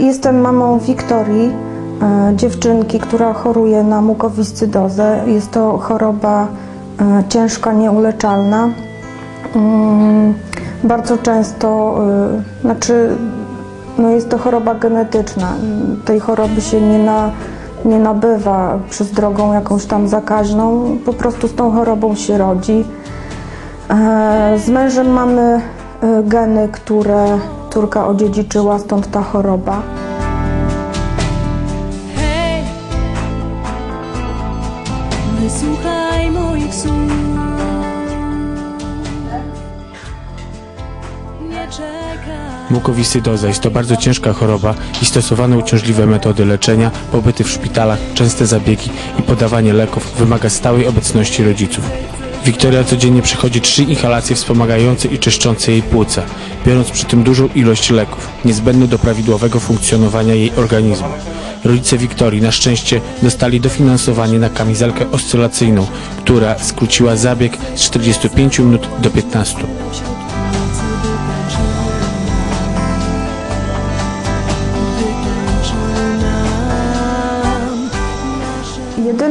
Jestem mamą Wiktorii, e, dziewczynki, która choruje na mukowiscydozę. Jest to choroba e, ciężka, nieuleczalna. Mm, Bardzo często, e, znaczy, no jest to choroba genetyczna. Tej choroby się nie, na, nie nabywa przez drogą jakąś tam zakaźną. Po prostu z tą chorobą się rodzi. Z mężem mamy geny, które córka odziedziczyła, stąd ta choroba. Hej, wysłuchaj moich słów. Nie czekaj. Mukowiscydoza jest to bardzo ciężka choroba i stosowane uciążliwe metody leczenia, pobyty w szpitalach, częste zabiegi i podawanie leków wymaga stałej obecności rodziców. Wiktoria codziennie przechodzi trzy inhalacje wspomagające i czyszczące jej płuca, biorąc przy tym dużą ilość leków, niezbędnych do prawidłowego funkcjonowania jej organizmu. Rodzice Wiktorii na szczęście dostali dofinansowanie na kamizelkę oscylacyjną, która skróciła zabieg z 45 minut do 15.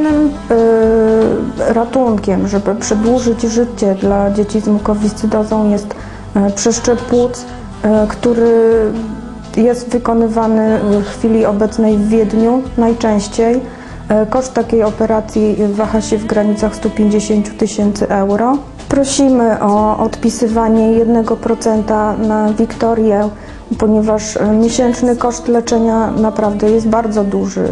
Jedynym y, ratunkiem, żeby przedłużyć życie dla dzieci z mukowiscydozą jest y, przeszczep płuc, y, który jest wykonywany w chwili obecnej w Wiedniu najczęściej. Y, Koszt takiej operacji waha się w granicach 150 tysięcy euro. Prosimy o odpisywanie 1% na Wiktorię, ponieważ y, miesięczny koszt leczenia naprawdę jest bardzo duży.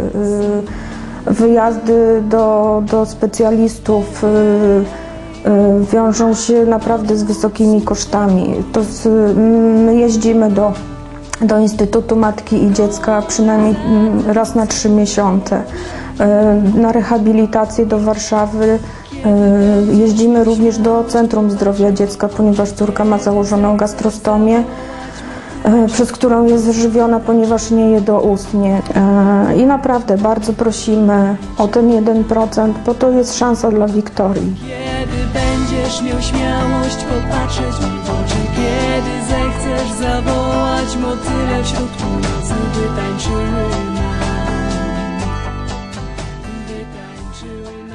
Wyjazdy do, do specjalistów y, y, wiążą się naprawdę z wysokimi kosztami. To z, my jeździmy do, do Instytutu Matki i Dziecka przynajmniej mm, raz na trzy miesiące. Y, Na rehabilitację do Warszawy. Jeździmy również do Centrum Zdrowia Dziecka, ponieważ córka ma założoną gastrostomię E, przez którą jest żywiona, ponieważ nie je doustnie. E, I naprawdę bardzo prosimy o ten 1%, bo to jest szansa dla Wiktorii. Kiedy będziesz miał śmiałość popatrzeć mi w oczy, kiedy zechcesz zawołać motyle wśród tłumicy, wytańczyły nam, wytańczyły nam.